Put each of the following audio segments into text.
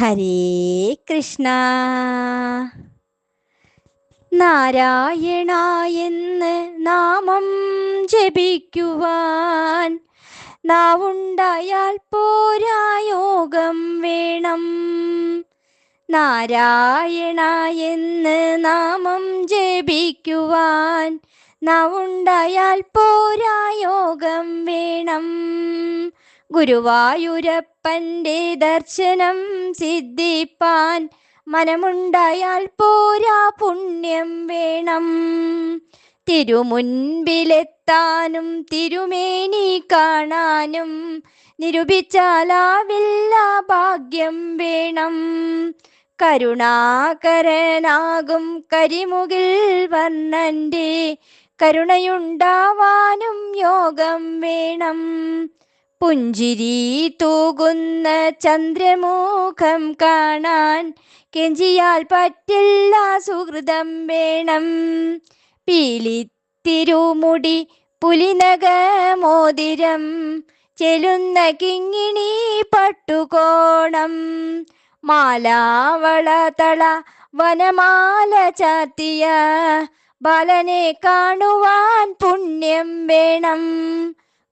ഹരേ കൃഷ്ണ. നാരായണ എന്ന് നാമം ജപിക്കുവാൻ നാവുണ്ടായാൽ പോരാ യോഗം വേണം. നാരായണ എന്ന് നാമം ജപിക്കുവാൻ നാവുണ്ടായാൽ പോരാ യോഗം വേണം. ഗുരുവായൂരപ്പന്റെ ദർശനം സിദ്ധിപ്പാൻ മനമുണ്ടായാൽ പോരാ പുണ്യം വേണം. തിരുമുൻപിലെത്താനും തിരുമേനി കാണാനും നിരൂപിച്ചാലാവില്ല ഭാഗ്യം വേണം. കരുണാകരനാകും കരിമുകിൽ വർണന്റെ കരുണയുണ്ടാവാനും യോഗം വേണം. പുഞ്ചിരി തൂകുന്ന ചന്ദ്രമുഖം കാണാൻ കെഞ്ചിയാൽ പറ്റില്ല സുഹൃതം വേണം. പീലിത്തിരുമുടി പുലിനകമോതിരം ചെലുന്ന കിങ്ങിണി പട്ടുകോണം. മാലാവള തള വനമാല ചാത്തിയ ബാലനെ കാണുവാൻ പുണ്യം വേണം.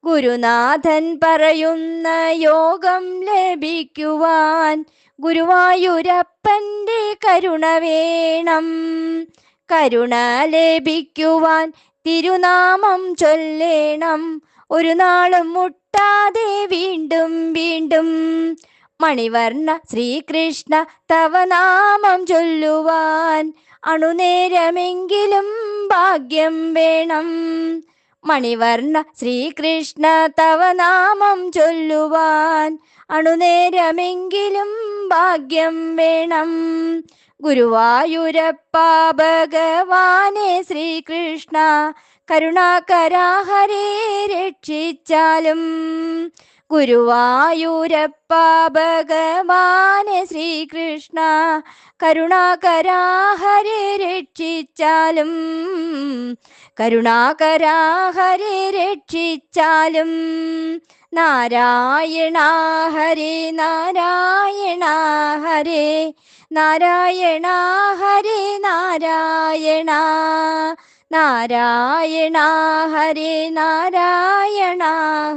ഗുരുനാഥൻ പറയുന്ന യോഗം ലഭിക്കുവാൻ ഗുരുവായൂരപ്പന്റെ കരുണ വേണം. കരുണ ലഭിക്കുവാൻ തിരുനാമം ചൊല്ലേണം. ഒരു നാളും മുട്ടാതെ വീണ്ടും വീണ്ടും മണിവർണ ശ്രീകൃഷ്ണ തവനാമം ചൊല്ലുവാൻ അണുനേരമെങ്കിലും ഭാഗ്യം വേണം. മണിവർണ ശ്രീകൃഷ്ണ തവ നാമം ചൊല്ലുവാൻ അണുനേരമെങ്കിലും ഭാഗ്യം വേണം. ഗുരുവായൂരപ്പ ഭഗവാനെ ശ്രീകൃഷ്ണ കരുണാകരാഹരേ രക്ഷിച്ചാലും ഗുരുവായൂരപ്പ ഭഗവാന് ശ്രീകൃഷ്ണ കരുണാകരാ ഹരേ രക്ഷിച്ചാലും കരുണാകരാ ഹരേ രക്ഷിച്ചാലും നാരായണ ഹരേ നാരായണ നാരായണ നാരായണ ഹരേ നാരായണ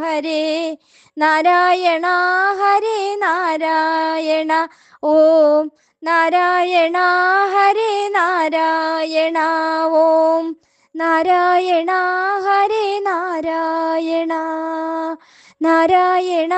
ഹരേ. നാരായണ ഹരേ നാരായണ. ഓം നാരായണ ഹരേ നാരായണ. ഓം നാരായണ ഹരേ നാരായണ. നാരായണ